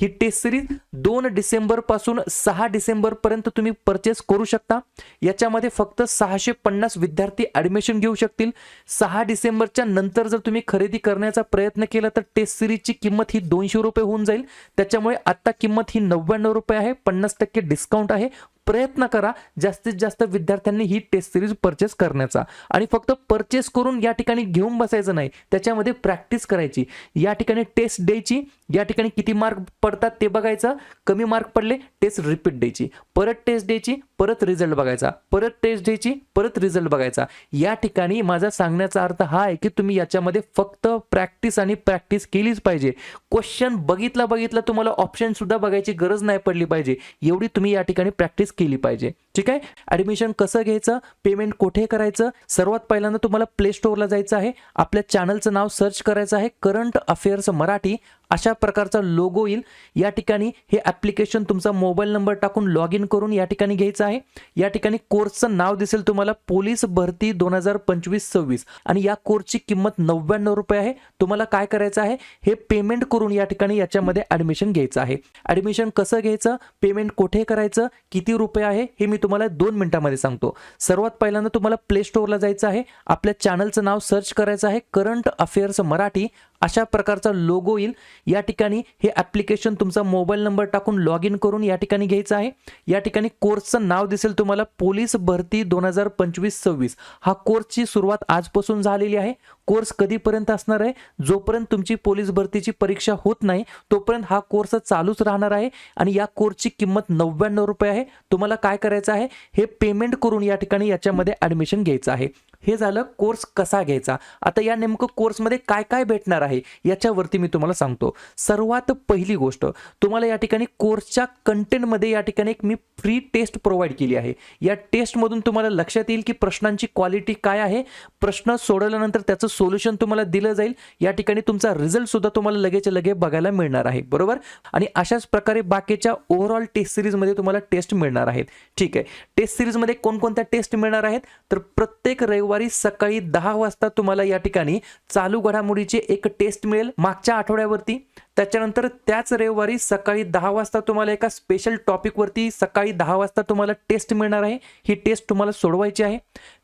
ही taste series दोन डिसेंबरपासून सहा डिसेंबर पर्यंत तुम्ही परचेस करू शकता. याच्यामध्ये फक्त सहाशे पन्नास विद्यार्थी ऍडमिशन घेऊ शकतील. सहा डिसेंबरच्या नंतर जर तुम्ही खरेदी करण्याचा प्रयत्न केला तर टेस्ट सिरीजची किंमत ही दोनशे रुपये होऊन जाईल. त्याच्यामुळे आत्ता किंमत ही नव्याण्णव रुपये आहे पन्नास टक्के डिस्काउंट आहे. प्रयत्न करा जास्तीत जास्त विद्यार्थ्यांनी ही टेस्ट सिरीज परचेस करण्याचा. आणि फक्त परचेस करून या ठिकाणी घेऊन बसायचं नाही त्याच्यामध्ये प्रॅक्टिस करायची. या ठिकाणी टेस्ट द्यायची या ठिकाणी किती मार्क पडतात ते बघायचं कमी मार्क पडले टेस्ट रिपीट द्यायची. परत टेस्ट द्यायची परत रिझल्ट बघायचा. परत टेस्ट द्यायची परत रिझल्ट बघायचा. या ठिकाणी माझा सांगण्याचा अर्थ हा आहे की तुम्ही याच्यामध्ये फक्त प्रॅक्टिस आणि प्रॅक्टिस केलीच पाहिजे. क्वेश्चन बघितला बघितला तुम्हाला ऑप्शन सुद्धा बघायची गरज नाही पडली पाहिजे. एवढी तुम्ही या ठिकाणी प्रॅक्टिस केली पाहिजे. ठीक आहे? ऍडमिशन कसं घ्यायचं? पेमेंट कुठे करायचं? सर्वात पहिल्यांदा तुम्हाला प्ले स्टोअरला जायचं आहे. आपल्या चॅनलचं नाव सर्च करायचं आहे. Current affairs Marathi. अशा प्रकारचा लोगो येईल. या ठिकाणी हे ॲप्लिकेशन तुमचा मोबाईल नंबर टाकून लॉग इन करून या ठिकाणी घ्यायचं आहे. या ठिकाणी कोर्सचं नाव दिसेल तुम्हाला पोलीस भरती दोन हजार पंचवीस सव्वीस. आणि या कोर्सची किंमत नव्याण्णव रुपये आहे. तुम्हाला काय करायचं आहे? हे पेमेंट करून या ठिकाणी याच्यामध्ये ॲडमिशन घ्यायचं आहे. ॲडमिशन कसं घ्यायचं? पेमेंट कुठे करायचं? किती रुपये आहे? हे मी तुम्हाला दोन मिनिटांमध्ये सांगतो. सर्वात पहिल्यांदा तुम्हाला प्ले स्टोअरला जायचं आहे. आपल्या चॅनलचं नाव सर्च करायचं आहे. Current affairs Marathi. अशा प्रकारचा लोगो येईल. या ठिकाणी हे ॲप्लिकेशन तुमचा मोबाईल नंबर टाकून लॉग इन करून या ठिकाणी घ्यायचं आहे. या ठिकाणी कोर्सचं नाव दिसेल तुम्हाला. पोलीस भरती दोन हजार पंचवीस सव्वीस. हा कोर्सची सुरुवात आजपासून झालेली आहे. कोर्स कधीपर्यंत असणार आहे? जोपर्यंत तुमची पोलीस भरतीची परीक्षा होत नाही तोपर्यंत हा कोर्स चालूच राहणार आहे. आणि या कोर्सची किंमत नव्याण्णव रुपये आहे. तुम्हाला काय करायचं आहे? हे पेमेंट करून या ठिकाणी याच्यामध्ये ॲडमिशन घ्यायचं आहे. हे झालं कोर्स कसा घ्यायचा? आता या नेमकं कोर्समध्ये काय काय भेटणार आहे? याच्यावरती मी तुम्हाला सांगतो. सर्वात पहिली गोष्ट तुम्हाला या ठिकाणी कोर्सच्या कंटेंटमध्ये या ठिकाणी एक मी फ्री टेस्ट प्रोव्हाइड केली आहे. या टेस्टमधून तुम्हाला लक्षात येईल की प्रश्नांची क्वालिटी काय आहे. प्रश्न सोडवल्यानंतर त्याचं सोल्युशन तुम्हाला दिलं जाईल. या ठिकाणी तुमचा रिझल्ट सुद्धा तुम्हाला लगेच लगे बघायला मिळणार आहे. बरोबर? आणि अशाच प्रकारे बाकीच्या ओव्हरऑल टेस्ट सिरीजमध्ये तुम्हाला टेस्ट मिळणार आहेत. ठीक आहे. टेस्ट सिरीजमध्ये कोणकोणत्या टेस्ट मिळणार आहेत? तर प्रत्येक रविवार सकाळी दहा वाजता तुम्हाला या ठिकाणी चालू घडामोडीचे एक टेस्ट मिळेल मागच्या आठवड्यावरती. त्याच्यानंतर त्याच रविवारी सकाळी दहा वाजता तुम्हाला एका स्पेशल टॉपिकवरती सकाळी दहा वाजता तुम्हाला टेस्ट मिळणार आहे. ही टेस्ट तुम्हाला सोडवायची आहे.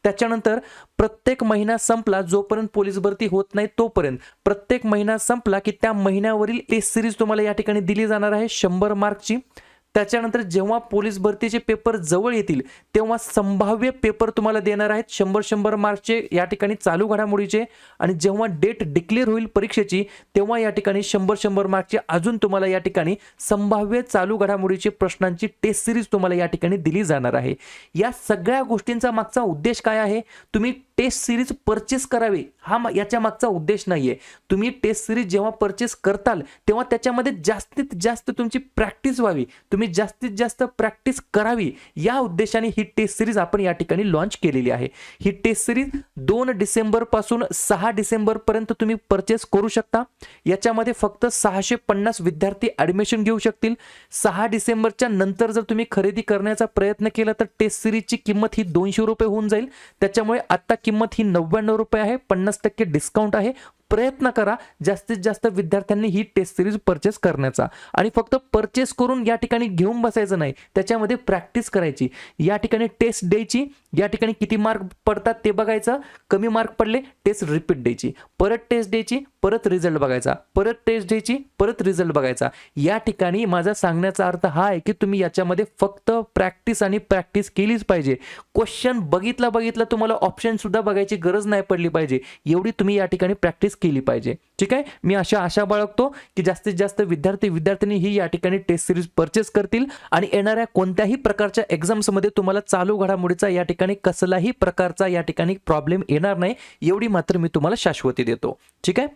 त्याच्यानंतर प्रत्येक महिना संपला जोपर्यंत पोलीस भरती होत नाही तोपर्यंत. प्रत्येक महिना संपला की त्या महिन्यावरील टेस्ट सिरीज तुम्हाला या ठिकाणी दिली जाणार आहे शंभर मार्कची त्याच्यानंतर जेव्हा पोलीस भरतीचे पेपर जवळ येतील तेव्हा संभाव्य पेपर तुम्हाला देणार आहेत शंभर शंभर मार्कचे या ठिकाणी चालू घडामोडीचे आणि जेव्हा डेट डिक्लेअर होईल परीक्षेची तेव्हा या ठिकाणी शंभर शंभर मार्कचे अजून तुम्हाला या ठिकाणी संभाव्य चालू घडामोडीचे प्रश्नांची टेस्ट सिरीज तुम्हाला या ठिकाणी दिली जाणार आहे. या सगळ्या गोष्टींचा मागचा उद्देश काय आहे? तुम्ही टेस्ट सिरीज परचेस करावी. हा याच्या मागचा उद्देश नाहीये. तुम्ही टेस्ट सिरीज जेव्हा परचेस करताल तेव्हा त्याच्यामध्ये जास्तीत जास्त तुमची प्रॅक्टिस व्हावी. तुम्ही जास्तीत जास्त प्रॅक्टिस करावी. या उद्देशाने ही टेस्ट सिरीज आपण या ठिकाणी लॉन्च केलेली आहे. ही टेस्ट सिरीज दोन डिसेंबरपासून सहा डिसेंबर पर्यंत तुम्ही परचेस करू शकता. याच्यामध्ये फक्त सहाशे पन्नास विद्यार्थी ऍडमिशन घेऊ शकतील. सहा डिसेंबरच्या नंतर जर तुम्ही खरेदी करण्याचा प्रयत्न केला तर टेस्ट सिरीजची किंमत ही दोनशे रुपये होऊन जाईल. त्याच्यामुळे आता किंमत ही नव्याण्णव रुपये आहे पन्नास टक्के डिस्काउंट आहे. प्रयत्न करा जास्तीत जास्त विद्यार्थ्यांनी ही टेस्ट सिरीज परचेस करण्याचा. आणि फक्त परचेस करून या ठिकाणी घेऊन बसायचं नाही त्याच्यामध्ये प्रॅक्टिस करायची. या ठिकाणी टेस्ट द्यायची या ठिकाणी किती मार्क पडतात ते बघायचं कमी मार्क पडले टेस्ट रिपीट द्यायची. परत टेस्ट द्यायची परत रिझल्ट बघायचा. परत टेस्ट द्यायची परत रिझल्ट बघायचा. या ठिकाणी माझा सांगण्याचा अर्थ हा आहे की तुम्ही याच्यामध्ये फक्त प्रॅक्टिस आणि प्रॅक्टिस केलीच पाहिजे. क्वेश्चन बघितला बघितला तुम्हाला ऑप्शन सुद्धा बघायची गरज नाही पडली पाहिजे. एवढी तुम्ही या ठिकाणी प्रॅक्टिस केली पाहिजे. ठीक आहे? मी अशा आशा बाळगतो की जास्तीत जास्त विद्यार्थी विद्यार्थिनी ही या ठिकाणी टेस्ट सिरीज परचेस करतील आणि येणाऱ्या कोणत्याही प्रकारच्या एक्झाम्समध्ये तुम्हाला चालू घडामोडीचा या ठिकाणी कसलाही प्रकारचा या ठिकाणी प्रॉब्लेम येणार नाही एवढी मात्र मी तुम्हाला शाश्वती देतो. ठीक आहे?